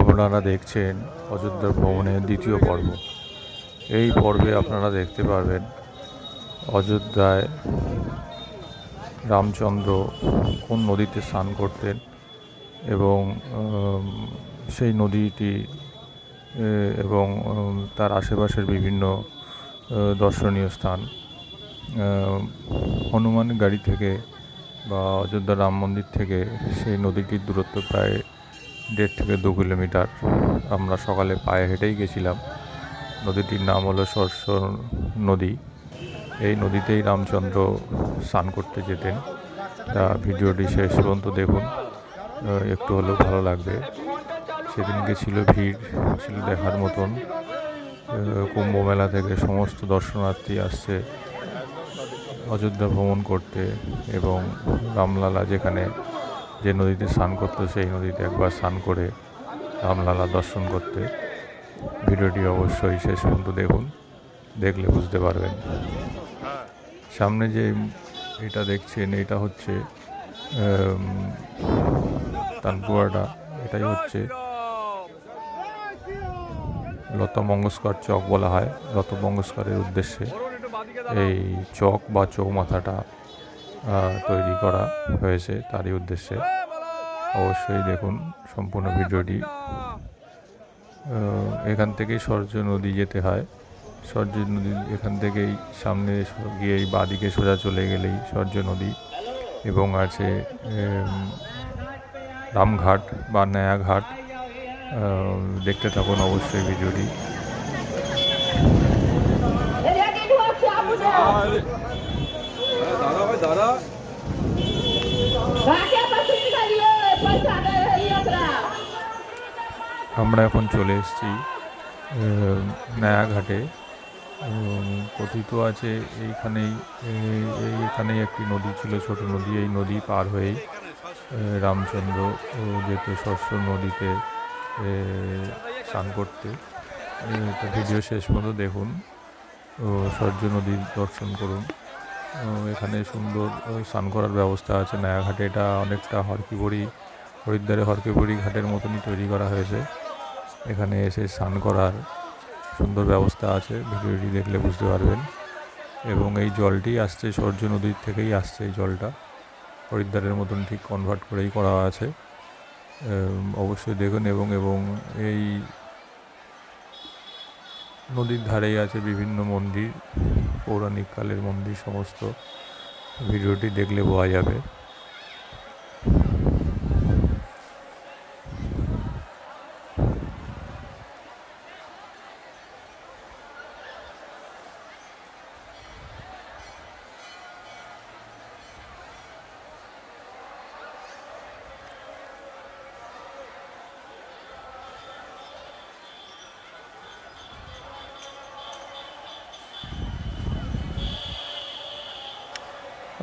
আপনারা দেখছেন অযোধ্যা ভ্রমণের দ্বিতীয় পর্ব। এই পর্বে আপনারা দেখতে পারবেন অযোধ্যায় রামচন্দ্র কোন নদীতে স্নান করতেন এবং সেই নদীটি এবং তার আশেপাশের বিভিন্ন দর্শনীয় স্থান। হনুমান গাড়ি থেকে বা অযোধ্যা রাম মন্দির থেকে সেই নদীটির দূরত্ব প্রায় দেড় থেকে দু কিলোমিটার আমরা সকালে পায়ে হেঁটেই গেছিলাম। নদীটির নাম হলো সরস নদী। এই নদীতেই রামচন্দ্র স্নান করতে যেতেন। তা ভিডিওটি শেষ পর্যন্ত দেখুন। একটু হলেও ভালো লাগবে। সেদিনকে ছিল ভিড় ছিল দেখার মতন। আহ, কুম্ভ মেলা থেকে সমস্ত দর্শনার্থী আসছে। অযোধ্যা ভ্রমণ করতে এবং রামলালা যেখানে যে নদীতে স্নান করতো সেই নদীতে একবার স্নান করে রামলালা দর্শন করতে। ভিডিওটি অবশ্যই শেষ পর্যন্ত দেখুন দেখলে বুঝতে পারবেন। সামনে যে এটা দেখছেন এটা হচ্ছে আম, তানপুরাটা এটাই হচ্ছে লতা মঙ্গেশকর চক বলা হয়। লতা মঙ্গেশকরের উদ্দেশ্যে এই চক বা চৌমাথাটা তৈরি করা হয়েছে তারই উদ্দেশ্যে। অবশ্যই দেখুন সম্পূর্ণ ভিডিওটি। এখান থেকেই সূর্য নদী যেতে হয়। সূর্য নদী এখান থেকেই সামনে গিয়েই বাদিকে সোজা চলে গেলেই সূর্য নদী এবং আছে রামঘাট বা নয়াঘাট। দেখতে থাকুন অবশ্যই ভিডিওটি। দাদা আমরা এখন চলে এসেছি নয়াঘাটে কথিত আছে এইখানেই এই- এইখানেই একটি নদী ছিল ছোট নদী। এই নদী পার হয়েই রামচন্দ্র ও যেত শস্য নদীতে স্নান করতে। ভিডিও শেষ পর্যন্ত দেখুন ও সূর্য নদীর দর্শন করুন। এখানে সুন্দর স্নান করার ব্যবস্থা আছে। নয়াঘাটে এটা অনেকটা হরকিবড়ি হরিদ্বারে হরকিবড়ি ঘাটের মতনই তৈরি করা হয়েছে। এখানে এসে স্নান করার সুন্দর ব্যবস্থা আছে। ভিডিওটি দেখলে বুঝতে পারবেন। এবং এই জলটি আসছে, সূর্য নদীর থেকেই আসছে এই জলটা। হরিদ্বারের মতন ঠিক কনভার্ট করেই করা আছে। অবশ্যই দেখুন এবং এবং এই নদীর ধারেই আছে বিভিন্ন মন্দির। পৌরাণিক কালের মন্দির সমস্ত ভিডিওটি দেখলে বোঝা যাবে।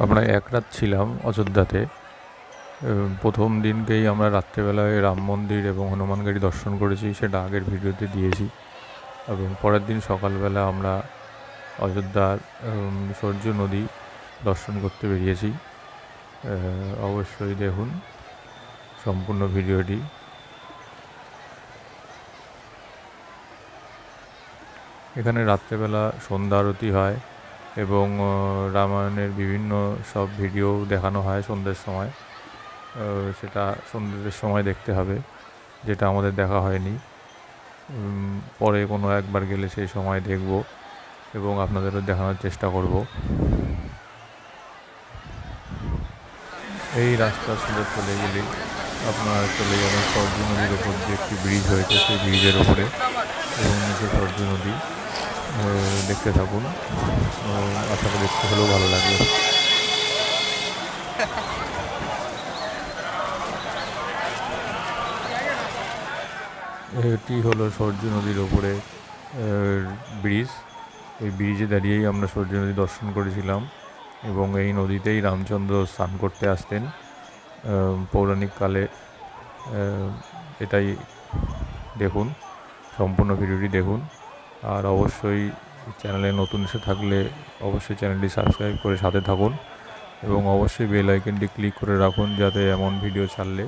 আমরা এক রাত ছিলাম অযোধ্যাতে। প্রথম দিনকেই আমরা রাত্রেবেলায় রাম মন্দির এবং হনুমানগাড়ি দর্শন করেছি, সেটা আগের ভিডিওতে দিয়েছি। এবং পরের দিন সকালবেলা আমরা অযোধ্যার সূর্য নদী দর্শন করতে বেরিয়েছি। অবশ্যই দেখুন সম্পূর্ণ ভিডিওটি। এখানে রাত্রেবেলা সন্ধ্যা আরতি হয়। এবং রামায়ণের বিভিন্ন সব ভিডিও দেখানো হয় সন্ধ্যের সময়। সেটা সন্ধ্যের সময় দেখতে হবে, যেটা আমাদের দেখা হয়নি। পরে কোনো একবার গেলে সেই সময় দেখব এবং আপনাদেরও দেখানোর চেষ্টা করব। এই রাস্তা সোজা চলে গেলে আপনারা চলে যাবেন সরজু নদীর ওপর যে একটি ব্রিজ হয়েছে, সেই ব্রিজের ওপরে। এবং নিচে সরজু নদী। দেখতে থাকুন। আশা করি একটু হলেও ভালো লাগবে। এটি হলো সূর্য নদীর ওপরে ব্রিজ। এই ব্রিজে দাঁড়িয়েই আমরা সূর্য নদী দর্শন করেছিলাম এবং এই নদীতেই রামচন্দ্র স্নান করতে আসতেন। পৌরাণিক কালে এটাই দেখুন, সম্পূর্ণ ভিডিওটি দেখুন। আর অবশ্যই চ্যানেলে নতুন এসে থাকলে অবশ্যই চ্যানেলটি সাবস্ক্রাইব করে সাথে থাকুন এবং অবশ্যই বেল আইকনটি ক্লিক করে রাখুন যাতে এমন ভিডিও ছাড়লে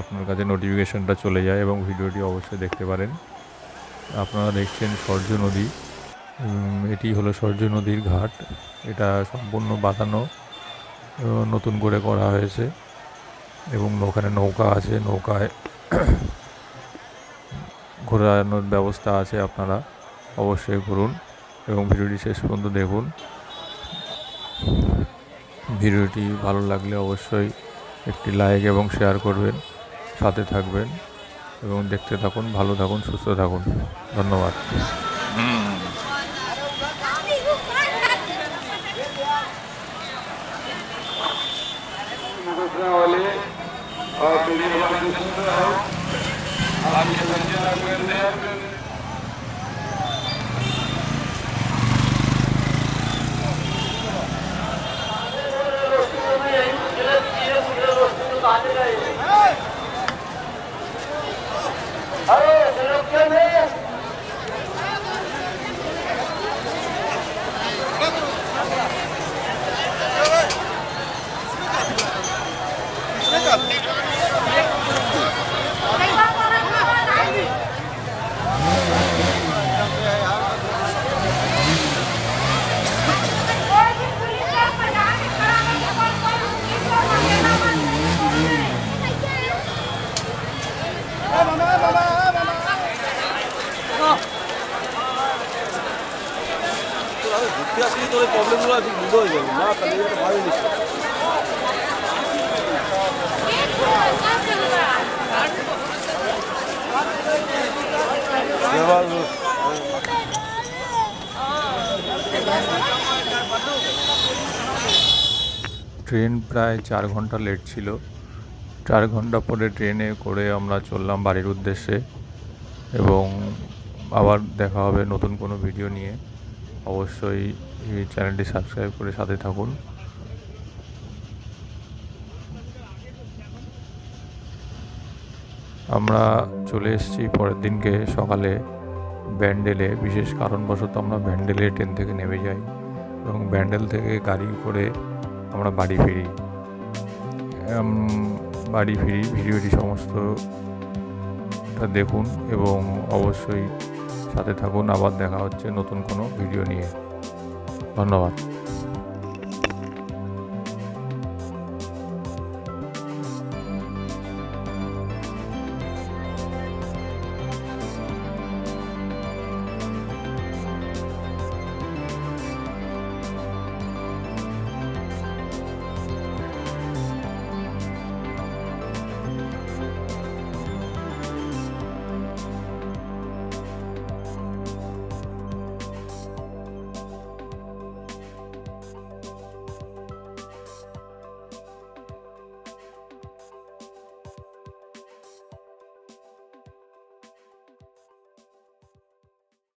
আপনার কাছে নোটিফিকেশনটা চলে যায় এবং ভিডিওটি অবশ্যই দেখতে পারেন। আপনারা দেখছেন সূর্য নদী। এটি হলো সূর্য নদীর ঘাট। এটা সম্পূর্ণ বাঁধানো নতুন করে করা হয়েছে এবং ওখানে নৌকা আছে। নৌকায় ঘোরানোর ব্যবস্থা আছে আপনারা অবশ্যই ঘুরুন এবং ভিডিওটি শেষ পর্যন্ত দেখুন ভিডিওটি ভালো লাগলে অবশ্যই একটি লাইক এবং শেয়ার করবেন সাথে থাকবেন এবং দেখতে থাকুন ভালো থাকুন সুস্থ থাকুন ধন্যবাদ दूसरा वाले और पीढ़ी वाले सुन रहे हो आप ये संजय राघवेंद्र अरे लोग क्या नहीं প্রবলেমগুলো আছে বুঝতে হয়ে যাবে। না তাহলে এটা ভালো এবার ট্রেন প্রায় চার ঘণ্টা লেট ছিল। চার ঘণ্টা পরে ট্রেনে করে আমরা চললাম বাড়ির উদ্দেশ্যে এবং আবার দেখা হবে নতুন কোনো ভিডিও নিয়ে। অবশ্যই এই চ্যানেলটি সাবস্ক্রাইব করে সাথে থাকুন। আমরা চলে এসেছি পরের দিনকে সকালে ব্যান্ডেলে। বিশেষ কারণবশত আমরা ব্যান্ডেলে ট্রেন থেকে নেমে যাই এবং ব্যান্ডেল থেকে গাড়ি করে আমরা বাড়ি ফিরি। বাড়ি ফিরি, ভিডিওটি সমস্তটা দেখুন এবং অবশ্যই সাথে থাকুন আবার দেখা হচ্ছে নতুন কোনো ভিডিও নিয়ে। ধন্যবাদ।